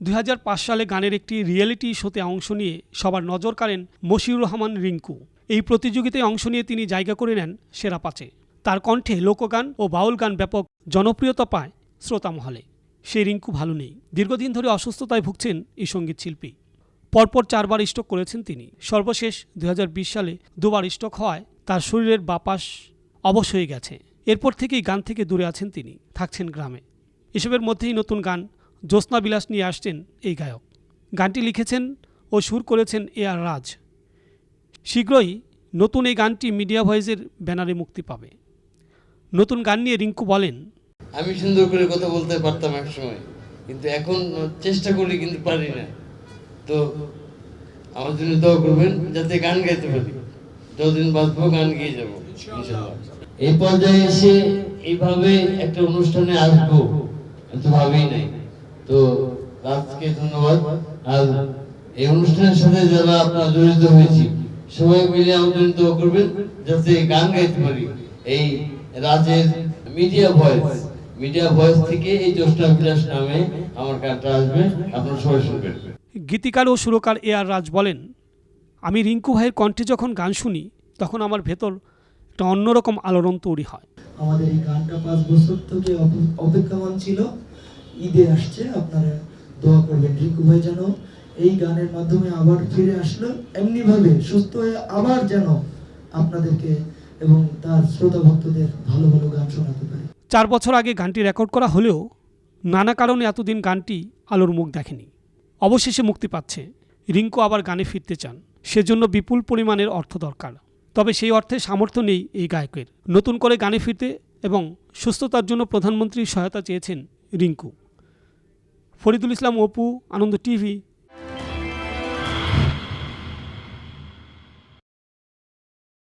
দুই হাজার পাঁচ সালে গানের একটি রিয়েলিটি শোতে অংশ নিয়ে সবার নজর কাড়েন মশিউর রহমান রিঙ্কু। এই প্রতিযোগিতায় অংশ নিয়ে তিনি জায়গা করে নেন সেরা পাঁচে। তার কণ্ঠে লোকগান ও বাউল গান ব্যাপক জনপ্রিয়তা পায় শ্রোতা মহলে সেই রিঙ্কু ভালো নেই। দীর্ঘদিন ধরে অসুস্থতায় ভুগছেন এই সংগীত শিল্পী। পরপর চারবার স্ট্রোক করেছেন তিনি। সর্বশেষ দুই হাজার বিশ সালে দুবার স্ট্রোক হওয়ায় তার শরীরের বাপাস অবশ হয়ে গেছে। এরপর থেকেই গান থেকে দূরে আছেন তিনি, থাকছেন গ্রামে। এসবের মধ্যেই নতুন গান জ্যোৎস্না বিলাস নিয়ে আসছেন এই গায়ক। গানটি লিখেছেন ও সুর করেছেন এ আর রাজ। শীঘ্রই নতুন এই গানটি মিডিয়া ভয়েসের ব্যানারে মুক্তি পাবে। নতুন গান নিয়ে রিঙ্কু বলেন, আমি সুন্দর করে কথা বলতে পারতাম এক সময়, কিন্তু এখন চেষ্টা করি কিন্তু পারি না। তো আমার জন্য দোয়া করবেন, যাতে গান গাইতে পারি। যতদিন বাঁচবো গান গিয়ে যাব। এই পর্যায়ে এসে এইভাবে একটা অনুষ্ঠানে আসব, আমি তো ভাবেই নাই। তো রাজকে ধন্যবাদ। আর এই অনুষ্ঠানের সাথে যারা আপনারা জড়িত হয়েছি সবাই মিলে দোয়া করবেন যাতে গান গাইতে পারি। এই রাজের মিডিয়া ভয়েস মিডিয়া ভয়েস থেকে এই জ্যোৎস্না বিলাস নামে আমার গানটা আসবে। আপনারা সবাই শুনবেন। গীতিকার ও সুরকার এ আর রাজ বলেন আমি রিঙ্কু ভাইয়ের কণ্ঠে যখন গান শুনি তখন আমার ভেতর একটা অন্যরকম আলোড়ন তৈরি হয়। আমাদের এই গানটা পাঁচ বছর থেকে অপেক্ষমান ছিল। ঈদে আসছে, আপনারা দোয়া করবেন। রিকু ভাই যেন এই গানের মাধ্যমে আবার ফিরে আসলো এমনি ভাবে সুস্থ হয়ে আবার যেন আপনাদেরকে এবং তার শ্রোতা ভক্তদের ভালো ভালো গান শোনাতে পারে। চার বছর আগে গানটি রেকর্ড করা হলেও নানা কারণে এতদিন গানটি আলোর মুখ দেখেনি। অবশেষে মুক্তি পাচ্ছে। রিঙ্কু আবার গানে ফিরতে চান। সেজন্য বিপুল পরিমাণের অর্থ দরকার। তবে সেই অর্থে সামর্থ্য নেই এই গায়কের। নতুন করে গানে ফিরতে এবং সুস্থতার জন্য প্রধানমন্ত্রীর সহায়তা চেয়েছেন রিঙ্কু। ফরিদুল ইসলাম অপু আনন্দ টিভি।